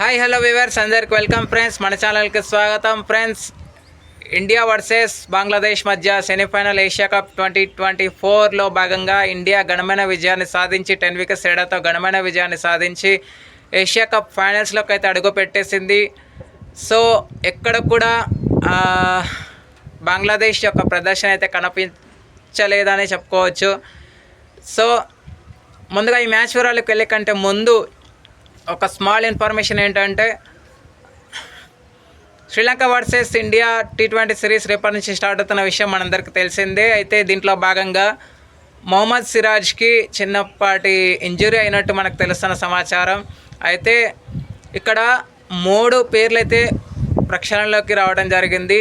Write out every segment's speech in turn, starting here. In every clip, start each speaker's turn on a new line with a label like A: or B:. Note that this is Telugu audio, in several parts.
A: హాయ్ హలో వివర్స్ అందరికి వెల్కమ్ ఫ్రెండ్స్ మన ఛానల్కి స్వాగతం ఫ్రెండ్స్ ఇండియా వర్సెస్ బంగ్లాదేశ్ మధ్య semifinal Asia Cup twenty twenty ఫోర్లో భాగంగా ఇండియా ఘనమైన విజయాన్ని సాధించి టెన్ వికెట్స్ తేడాతో ఘనమైన విజయాన్ని సాధించి ఏషియా కప్ ఫైనల్స్లోకి అయితే అడుగు పెట్టేసింది. సో ఎక్కడ కూడా బంగ్లాదేశ్ యొక్క ప్రదర్శన అయితే కనిపించలేదని చెప్పుకోవచ్చు. సో ముందుగా ఈ మ్యాచ్ వివరాలకు వెళ్ళే కంటే ముందు ఒక స్మాల్ ఇన్ఫర్మేషన్ ఏంటంటే Sri Lanka versus India T twenty series రేపటి నుంచి స్టార్ట్ అవుతున్న విషయం మనందరికీ తెలిసిందే. అయితే దీంట్లో భాగంగా మొహమ్మద్ సిరాజ్కి చిన్నపాటి ఇంజురీ అయినట్టు మనకు తెలుస్తున్న సమాచారం. అయితే ఇక్కడ మూడు పేర్లు అయితే ప్రక్షాళనలోకి రావడం జరిగింది.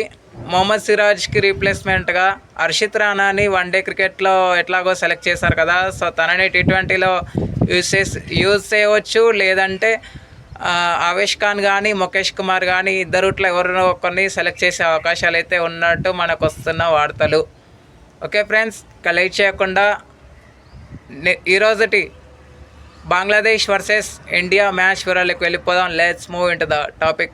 A: మొహమ్మద్ సిరాజ్కి రీప్లేస్మెంట్గా హర్షిత్ రాణాని వన్డే క్రికెట్లో ఎట్లాగో సెలెక్ట్ చేశారు కదా. సో తనని టీ ట్వంటీలో యూజ్ చేసి యూజ్ చేయవచ్చు. లేదంటే ఆవేష్ ఖాన్ కానీ ముఖేష్ కుమార్ కానీ ఇద్దరుట్లో ఎవరినో కొన్ని సెలెక్ట్ చేసే అవకాశాలు అయితే ఉన్నట్టు మనకు వస్తున్న వార్తలు. ఓకే ఫ్రెండ్స్ కలెక్ట్ చేయకుండా ఈరోజుటి బంగ్లాదేశ్ వర్సెస్ ఇండియా మ్యాచ్ వివరాలకు వెళ్ళిపోదాం. Let's move into the topic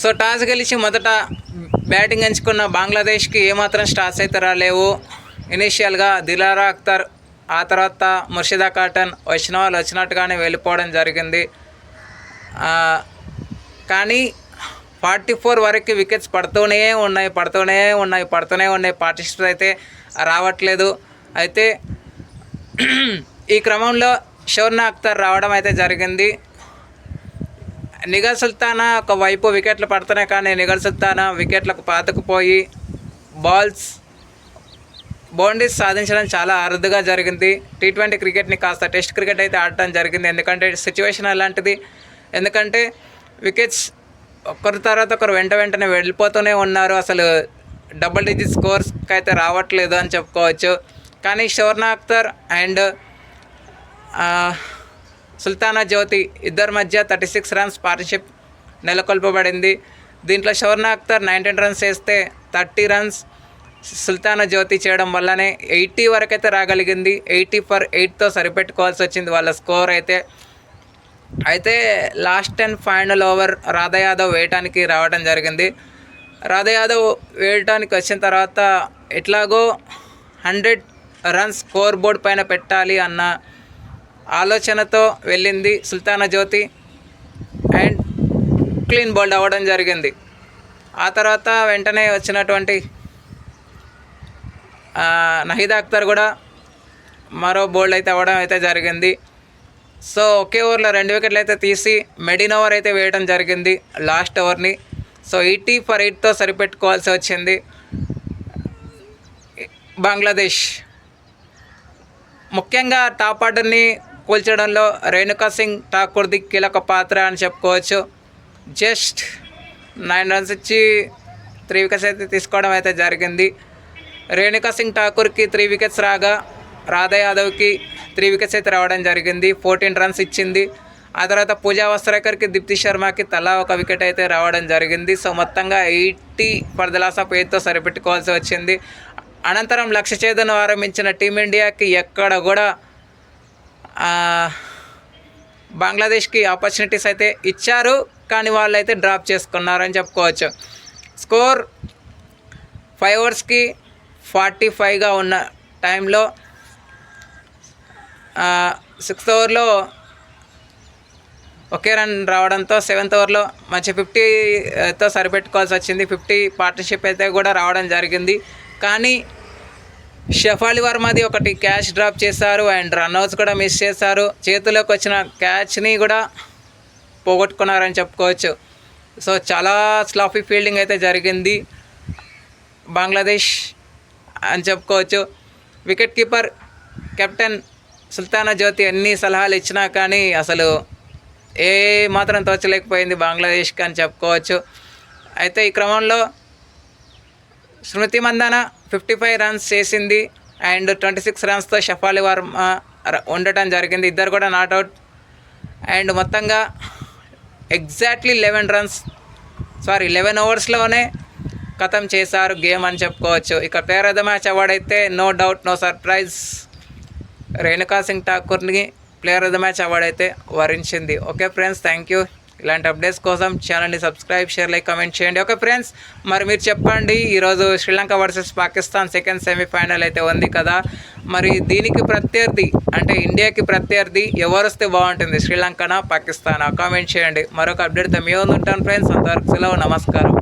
A: so toss గెలిచి మొదట బ్యాటింగ్ ఎంచుకున్న బంగ్లాదేశ్కి ఏమాత్రం స్టార్స్ అయితే రాలేవు. ఇనీషియల్గా దిలారా అఖ్తర్ ఆ తర్వాత ముర్షిదా కాటన్ వచ్చిన వాళ్ళు వచ్చినట్టుగానే వెళ్ళిపోవడం జరిగింది. కానీ ఫార్టీ ఫోర్ వరకు వికెట్స్ పడుతూనే ఉన్నాయి పడుతూనే ఉన్నాయి పడుతూనే ఉన్నాయి. పార్టిసిపేట్ అయితే రావట్లేదు. అయితే ఈ క్రమంలో షోర్నా అఖ్తర్ రావడం అయితే జరిగింది. నిగల్ సుల్తానా ఒకవైపు వికెట్లు పడుతున్నాయి కానీ నిగల్ సుల్తానా వికెట్లకు పాతకుపోయి బాల్స్ బౌండరీస్ సాధించడం చాలా అరుదుగా జరిగింది. టీ ట్వంటీ క్రికెట్ని కాస్త టెస్ట్ క్రికెట్ అయితే ఆడటం జరిగింది. ఎందుకంటే సిచ్యువేషన్ అలాంటిది. ఎందుకంటే వికెట్స్ ఒకరి తర్వాత ఒకరు వెంట వెంటనే వెళ్ళిపోతూనే ఉన్నారు. అసలు డబుల్ డిజిట్ స్కోర్స్కి అయితే రావట్లేదు అని చెప్పుకోవచ్చు. కానీ షోర్నా అఖ్తర్ అండ్ సుల్తానా జ్యోతి ఇద్దరి మధ్య థర్టీ సిక్స్ రన్స్ పార్ట్నర్షిప్ నెలకొల్పబడింది. దీంట్లో షవర్నా అఖ్తర్ నైన్టీన్ రన్స్ వేస్తే థర్టీ రన్స్ సుల్తానా జ్యోతి చేయడం వల్లనే ఎయిటీ వరకు అయితే రాగలిగింది. ఎయిటీ ఫర్ ఎయిట్తో సరిపెట్టుకోవాల్సి వచ్చింది వాళ్ళ స్కోర్ అయితే. అయితే last and final over Radha Yadav వేయటానికి రావడం జరిగింది. రాధా యాదవ్ వేయటానికి వచ్చిన తర్వాత ఎట్లాగో హండ్రెడ్ రన్స్ స్కోర్ బోర్డ్ పైన పెట్టాలి అన్న ఆలోచనతో వెళ్ళింది Sultana Jyoti and clean bowled అవ్వడం జరిగింది. ఆ తర్వాత వెంటనే వచ్చినటువంటి ఆ, నహీదా అఖ్తర్ కూడా మరో బౌల్డ్ అయితే అవ్వడం అయితే జరిగింది. సో ఒకే ఓవర్లో రెండు వికెట్లు అయితే తీసి మెడిన్ ఓవర్ అయితే వేయడం జరిగింది లాస్ట్ ఓవర్ని. సో ఎయిటీ ఫర్ ఎయిట్తో సరిపెట్టుకోవాల్సి వచ్చింది. బంగ్లాదేశ్ ముఖ్యంగా టాప్ ఆర్డర్ని కూల్చడంలో రేణుకా సింగ్ ఠాకూర్ది కీలక పాత్ర అని చెప్పుకోవచ్చు. జస్ట్ నైన్ రన్స్ ఇచ్చి త్రీ వికెట్స్ అయితే తీసుకోవడం అయితే జరిగింది. రేణుకా సింగ్ ఠాకూర్కి త్రీ వికెట్స్ రాగా రాధా యాదవ్కి త్రీ వికెట్స్ అయితే రావడం జరిగింది. ఫోర్టీన్ రన్స్ ఇచ్చింది. ఆ తర్వాత పూజా వస్త్రేకర్కి దీప్తి శర్మకి తలా ఒక వికెట్ అయితే రావడం జరిగింది. సో మొత్తంగా ఎయిటీ ఫర్ పేరుతో సరిపెట్టుకోవాల్సి వచ్చింది. అనంతరం లక్ష్య చేదను ఆరంభించిన టీమిండియాకి ఎక్కడ కూడా బంగ్లాదేశ్కి ఆపర్చునిటీస్ అయితే ఇచ్చారు కానీ వాళ్ళు అయితే డ్రాప్ చేసుకున్నారని చెప్పుకోవచ్చు. స్కోర్ ఫైవ్ ఓవర్స్కి ఫార్టీ ఫైవ్గా ఉన్న టైంలో సిక్స్త్ ఓవర్లో ఒకే రన్ రావడంతో సెవెంత్ ఓవర్లో మంచి ఫిఫ్టీతో సరిపెట్టుకోవాల్సి వచ్చింది. ఫిఫ్టీ పార్ట్నర్షిప్ అయితే కూడా రావడం జరిగింది. కానీ షఫాలి వర్మది ఒకటి క్యాచ్ డ్రాప్ చేశారు అండ్ రన్అట్స్ కూడా మిస్ చేశారు. చేతిలోకి వచ్చిన క్యాచ్ని కూడా పోగొట్టుకున్నారని చెప్పుకోవచ్చు. సో చాలా స్లాఫీ ఫీల్డింగ్ అయితే జరిగింది. బంగ్లాదేశ్ అని చెప్పుకోవచ్చు. Wicket keeper captain Sultana Jyoti ఎన్ని సలహాలు ఇచ్చినా కానీ అసలు ఏ మాత్రం తోచలేకపోయింది బంగ్లాదేశ్కి అని చెప్పుకోవచ్చు. అయితే ఈ క్రమంలో Smriti Mandhana fifty five runs చేసింది అండ్ ట్వంటీ సిక్స్ రన్స్తో షఫాలి వర్మ ఉండటం జరిగింది. ఇద్దరు కూడా నాట్అవుట్ అండ్ మొత్తంగా exactly eleven runs sorry eleven ఓవర్స్లోనే ఖతం చేశారు గేమ్ అని చెప్పుకోవచ్చు. ఇక player of the match award అయితే no doubt no surprise Renuka Singh ఠాకూర్ని player of the match award అయితే వరించింది. ఓకే ఫ్రెండ్స్ థ్యాంక్ యూ ఇలాంటి అప్డేట్స్ కోసం ఛానల్ని సబ్స్క్రైబ్ షేర్ లైక్ కమెంట్ చేయండి. ఓకే ఫ్రెండ్స్ మరి మీరు చెప్పండి ఈరోజు Sri Lanka versus Pakistan second semifinal అయితే ఉంది కదా. మరి దీనికి ప్రత్యర్థి అంటే ఇండియాకి ప్రత్యర్థి ఎవరు వస్తే బాగుంటుంది శ్రీలంకనా పాకిస్తానా? కామెంట్ చేయండి. మరొక అప్డేట్తో మీ ఉంటాను ఫ్రెండ్స్ అంతవరకు సెలవు నమస్కారం.